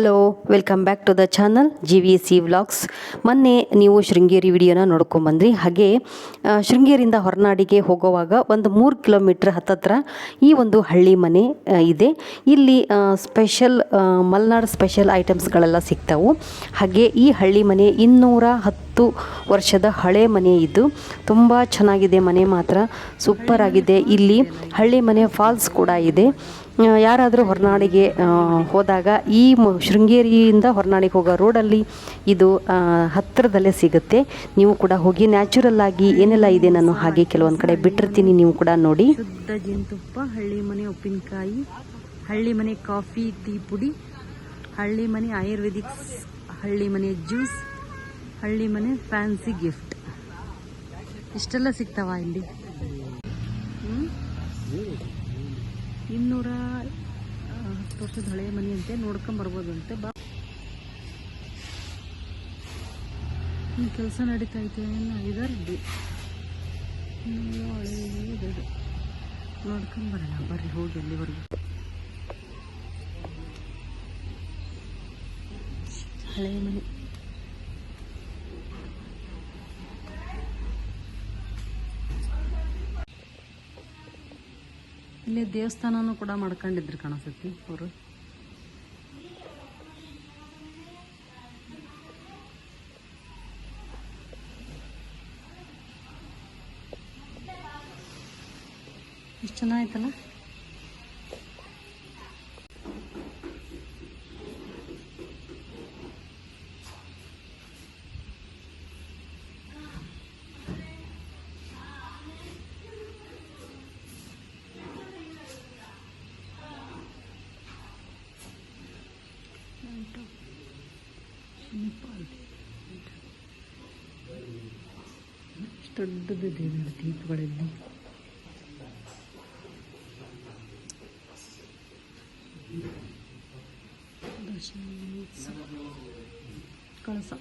Hello welcome back to the channel G V C vlogs ಮೊನ್ನೆ ನೀವು ಶೃಂಗೇರಿ ವಿಡಿಯೋನ ನೋಡ್ಕೊಂಬಂದ್ರಿ ಹಾಗೆ ಶೃಂಗೇರಿಯಿಂದ ಹೊರನಾಡಿಗೆ ಹೋಗುವಾಗ ಒಂದು ಮೂರು ಕಿಲೋಮೀಟ್ರ್ ಹತ್ತತ್ರ ಈ ಒಂದು ಹಳ್ಳಿ ಮನೆ ಇದೆ. ಇಲ್ಲಿ ಸ್ಪೆಷಲ್ ಮಲ್ನಾಡ್ ಸ್ಪೆಷಲ್ ಐಟಮ್ಸ್ಗಳೆಲ್ಲ ಸಿಗ್ತಾವು. ಹಾಗೆ ಈ ಹಳ್ಳಿ ಮನೆ ಇನ್ನೂರ ಹತ್ತು ವರ್ಷದ ಹಳೆ ಮನೆ ಇದು. ತುಂಬ ಚೆನ್ನಾಗಿದೆ ಮನೆ ಮಾತ್ರ ಸೂಪರ್ ಆಗಿದೆ. ಇಲ್ಲಿ ಹಳ್ಳಿ ಮನೆ ಫಾಲ್ಸ್ ಕೂಡ ಇದೆ. ಯಾರಾದರೂ ಹೊರನಾಡಿಗೆ ಹೋದಾಗ ಈ ಮ- ಶೃಂಗೇರಿಯಿಂದ ಹೊರನಾಡಿಗೆ ಹೋಗೋ ರೋಡಲ್ಲಿ ಇದು ಹತ್ತಿರದಲ್ಲೇ ಸಿಗುತ್ತೆ. ನೀವು ಕೂಡ ಹೋಗಿ ನ್ಯಾಚುರಲ್ ಆಗಿ ಏನೆಲ್ಲ ಇದೆ ನಾನು ಹಾಗೆ ಕೆಲವೊಂದು ಕಡೆ ಬಿಟ್ಟಿರ್ತೀನಿ, ನೀವು ಕೂಡ ನೋಡಿ. ಶುದ್ಧ ಜೇನುತುಪ್ಪ, ಹಳ್ಳಿ ಮನೆ ಉಪ್ಪಿನಕಾಯಿ, ಹಳ್ಳಿ ಮನೆ ಕಾಫಿ, ಟೀ ಪುಡಿ, ಹಳ್ಳಿ ಮನೆ ಆಯುರ್ವೇದಿಕ್ ಹಳ್ಳಿ ಮನೆ ಜ್ಯೂಸ್, ಹಳ್ಳಿ ಮನೆ ಫ್ಯಾನ್ಸಿ ಗಿಫ್ಟ್. ಇಷ್ಟೆಲ್ಲ ಸಿಗ್ತಾವ ಇಲ್ಲಿ? ಇನ್ನೂರ ಹತ್ತು ವರ್ಷದ ಹಳೆಯ ಮನೆಯಂತೆ ಅಂತೆ ನೋಡ್ಕೊಂಡ್ ಬರ್ಬೋದು ಅಂತೆ ಬಾ ಕೆಲಸ ನಡೀತಾ ಐತೆ ಇದರದ್ದು ಹಳೆಯದು ನೋಡ್ಕೊಂಡ್ ಬರೋಣ. ಬರ್ರಿ, ಹೋಗಿ ಅಲ್ಲಿವರೆಗೂ. ಹಳೆಯ ಮನೆ. ಇಲ್ಲಿ ದೇವಸ್ಥಾನನೂ ಕೂಡ ಮಾಡ್ಕೊಂಡಿದ್ರು ಕಾಣಿಸ್ತೈತಿ ಅವರು. ಇಷ್ಟು ಚೆನ್ನಾಯ್ತಲ್ಲ? ದೊಡ್ಡದಿದೆ ನೋಡಿ ದೀಪಗಳಲ್ಲಿ ದಶಮೋತ್ಸವ ಕಳಸ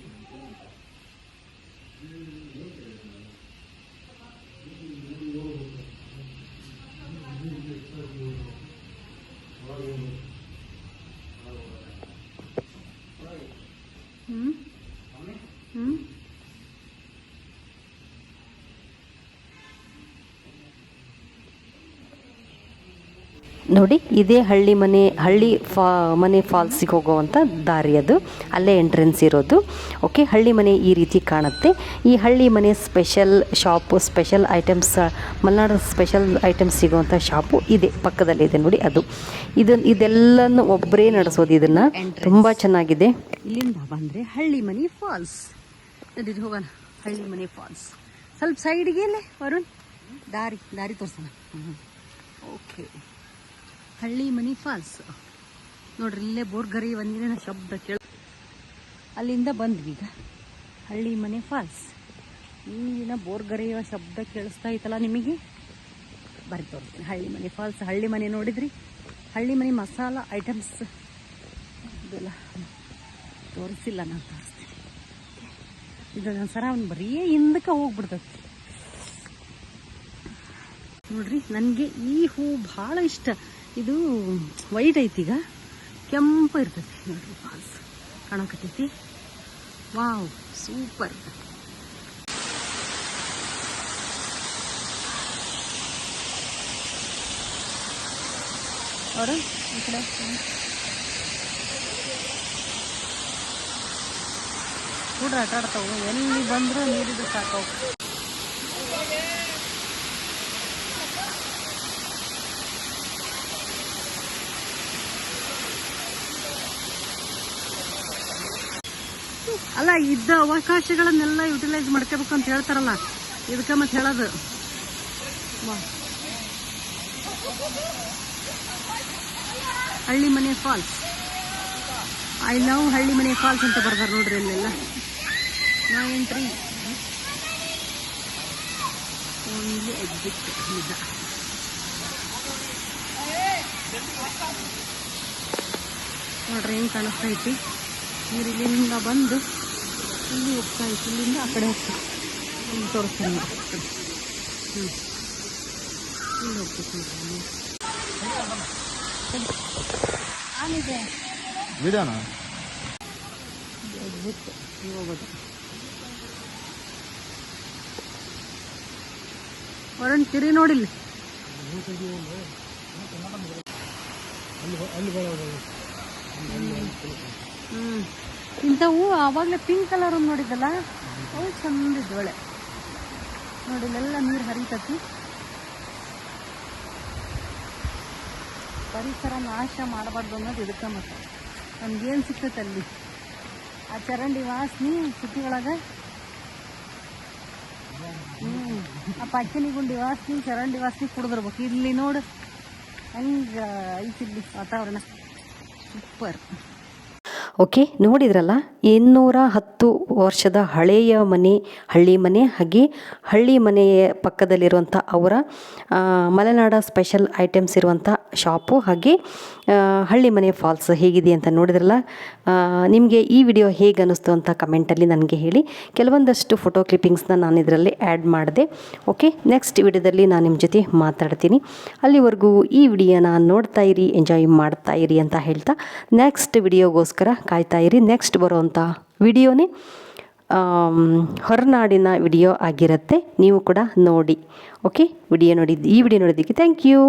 ನೋಡಿ ಇದೇ ಹಳ್ಳಿ ಮನೆ ಹಳ್ಳಿ ಫಾ ಮನೆ ಫಾಲ್ಸಿಗೆ ಹೋಗುವಂಥ ದಾರಿ ಅದು. ಅಲ್ಲೇ ಎಂಟ್ರೆನ್ಸ್ ಇರೋದು. ಓಕೆ ಹಳ್ಳಿ ಮನೆ ಈ ರೀತಿ ಕಾಣುತ್ತೆ. ಈ ಹಳ್ಳಿ ಮನೆ special shop special items Malenadu special items ಸಿಗುವಂಥ ಶಾಪು ಇದೆ. ಪಕ್ಕದಲ್ಲಿದೆ ನೋಡಿ ಅದು. ಇದನ್ನು ಇದೆಲ್ಲನೂ ಒಬ್ಬರೇ ನಡೆಸೋದು ಇದನ್ನು. ತುಂಬ ಚೆನ್ನಾಗಿದೆ. ಇಲ್ಲಿಂದ ಬಂದರೆ ಹಳ್ಳಿ ಮನೆ ಫಾಲ್ಸ್. ನಡೀರಿ ಹೋಗೋಣ. ಹಳ್ಳಿ ಮನೆ ಫಾಲ್ಸ್. ಸ್ವಲ್ಪ ಸೈಡಿಗೆ ಇಲ್ಲೇ ವರುಣ್. ದಾರಿ ದಾರಿ ತೋರಿಸೋಣ. ಓಕೆ ಹಳ್ಳಿ ಮನಿ ಫಾಲ್ಸ್. ನೋಡ್ರಿ, ಇಲ್ಲೇ ಬೋರ್ಗರಿ ಒಂದಿನ ಶಬ್ದ ಕೇಳ ಅಲ್ಲಿಂದ ಬಂದ್ವಿ ಈಗ ಹಳ್ಳಿ ಮನೆ ಫಾಲ್ಸ್. ಈಗಿನ ಬೋರ್ಗರೆಯುವ ಶಬ್ದ ಕೇಳಿಸ್ತಾ ಇತ್ತಲ್ಲ ನಿಮಗೆ? ಬರ್ರಿ ತೋರಿಸ್ತೀನಿ. ಹಳ್ಳಿ ಮನೆ ಫಾಲ್ಸ್, ಹಳ್ಳಿ ಮನೆ ನೋಡಿದ್ರಿ? ಹಳ್ಳಿ ಮನೆ ಮಸಾಲ ಐಟಮ್ಸ್. ಇದೆಲ್ಲ ತೋರಿಸಿಲ್ಲ, ನಾನು ತೋರಿಸ್ತೀನಿ. ಇದು ಸರ ಅವ್ನು ಬರೀ ಹಿಂದಕ್ಕೆ ಹೋಗ್ಬಿಡ್ತೈತಿ. ನೋಡ್ರಿ, ನನಗೆ ಈ ಹೂ ಭಾಳ ಇಷ್ಟ. ಇದು ವೈಟ್ ಐತಿ ಈಗ. ಕೆಂಪು ಇರ್ತೈತಿ ನೋಡ್ರಿ ಫಾಲ್ಸ್ ಕಾಣಕತ್ತೈತಿ. ವಾವ್ ಸೂಪರ್ ಅವರ ಈ ಕಡೆ. ಹುಡ್ರ ಆಟ ಆಡ್ತಾವು. ಎಲ್ಲಿ ಬಂದರೂ ನೀರಿದ್ದು ಸಾಕವು ಅಲ್ಲ, ಇದ್ದ ಅವಕಾಶಗಳನ್ನೆಲ್ಲ ಯುಟಿಲೈಸ್ ಮಾಡ್ಕೋಬೇಕು ಅಂತ ಹೇಳ್ತಾರಲ್ಲ. ಇದಕ್ಕೆ ಮತ್ತೆ ಹೇಳೋದು. ಹಳ್ಳಿ ಮನೆ ಫಾಲ್ಸ್ ಐ ಲವ್ ಹಳ್ಳಿ ಮನೆ ಫಾಲ್ಸ್ ಅಂತ ಬರ್ತಾರೆ ನೋಡ್ರಿ ಅಲ್ಲೆಲ್ಲ. Nine entry. ಓನ್ಲಿ ಎಕ್ಸಿಟ್ ನಿಜ ನೋಡ್ರಿ ಏನ್ ಕಾಣಿಸ್ತಾ ಐತಿ? ನೀರು ಇಲ್ಲಿಂದ ಬಂದು ಇಲ್ಲಿ ಹೋಗ್ತಾ ಇತ್ತು ಇಲ್ಲಿಂದ ಆ ಕಡೆ ಹೋಗ್ತಾ ಇಲ್ಲಿ ತೋರಿಸ್ತೀನಿ ಹ್ಞೂ ಇಲ್ಲಿ ಹೋಗ್ಬೇಕು ಆನಿದೆ ಹೋಗೋದು ವರುಣ್ ತಿರಿ ನೋಡಿಲ್ಲ ಹ್ಮ್ ಇಂಥವು ಆವಾಗಲೇ ಪಿಂಕ್ ಕಲರ್ ನೋಡಿದ್ದಲ್ಲ? ಅವು ಚಂದ ನೋಡಿ, ಇಲ್ಲೆಲ್ಲ ನೀರು ಹರಿತತಿ. ಪರಿಸರ ನಾಶ ಮಾಡಬಾರ್ದು ಅನ್ನೋದು ಇದಕ್ಕೆ ಮತ್ತೆ. ನಮ್ಗೇನು ಸಿಕ್ತೈತೆ ಅಲ್ಲಿ? ಆ ಚರಂಡಿ ವಾಸನೆ ಸಿಟಿ ಒಳಗೆ? ಹ್ಞೂ ಆ ಪಕ್ಕಿನಿ ಗುಂಡಿ ವಾಸನೆ, ಚರಂಡಿ ವಾಸನೆ ಕುಡಿದಿರ್ಬೇಕು. ಇಲ್ಲಿ ನೋಡು. ಹಂಗೆ ಐತಿಲ್ಲಿ ವಾತಾವರಣ. ಸೂಪರ್. ಓಕೆ, ನೋಡಿದ್ರಲ್ಲ? ಇನ್ನೂರ ಹತ್ತು ವರ್ಷದ ಹಳೆಯ ಮನೆ, ಹಳ್ಳಿ ಮನೆ, ಹಾಗೆ ಹಳ್ಳಿ ಮನೆಯ ಪಕ್ಕದಲ್ಲಿರುವಂಥ ಅವರ ಮಲೆನಾಡ ಸ್ಪೆಷಲ್ ಐಟಮ್ಸ್ ಇರುವಂಥ ಶಾಪು, ಹಾಗೆ ಹಳ್ಳಿ ಮನೆ ಫಾಲ್ಸ್ ಹೇಗಿದೆ ಅಂತ ನೋಡಿದ್ರಲ್ಲ? ನಿಮಗೆ ಈ ವಿಡಿಯೋ ಹೇಗೆ ಅನ್ನಿಸ್ತು ಅಂತ ಕಮೆಂಟಲ್ಲಿ ನನಗೆ ಹೇಳಿ. ಕೆಲವೊಂದಷ್ಟು ಫೋಟೋ ಕ್ಲಿಪ್ಪಿಂಗ್ಸ್ನ ನಾನು ಇದರಲ್ಲಿ ಆ್ಯಡ್ ಮಾಡಿದೆ. ಓಕೆ, ನೆಕ್ಸ್ಟ್ ವಿಡಿಯೋದಲ್ಲಿ ನಾನು ನಿಮ್ಮ ಜೊತೆ ಮಾತಾಡ್ತೀನಿ. ಅಲ್ಲಿವರೆಗೂ ಈ ವಿಡಿಯೋನ ನೋಡ್ತಾ ಇರಿ, ಎಂಜಾಯ್ ಮಾಡ್ತಾ ಇರಿ ಅಂತ ಹೇಳ್ತಾ, ನೆಕ್ಸ್ಟ್ ವಿಡಿಯೋಗೋಸ್ಕರ ಕಾಯ್ತಾ ಇರಿ. ನೆಕ್ಸ್ಟ್ ಬರುವಂಥ ವಿಡಿಯೋನೇ ಹೊರನಾಡಿನ ವಿಡಿಯೋ ಆಗಿರುತ್ತೆ. ನೀವು ಕೂಡ ನೋಡಿ. ಓಕೆ ವಿಡಿಯೋ ನೋಡಿದ್ದು ಈ ವಿಡಿಯೋ ನೋಡಿದ್ದಕ್ಕೆ ಥ್ಯಾಂಕ್ ಯು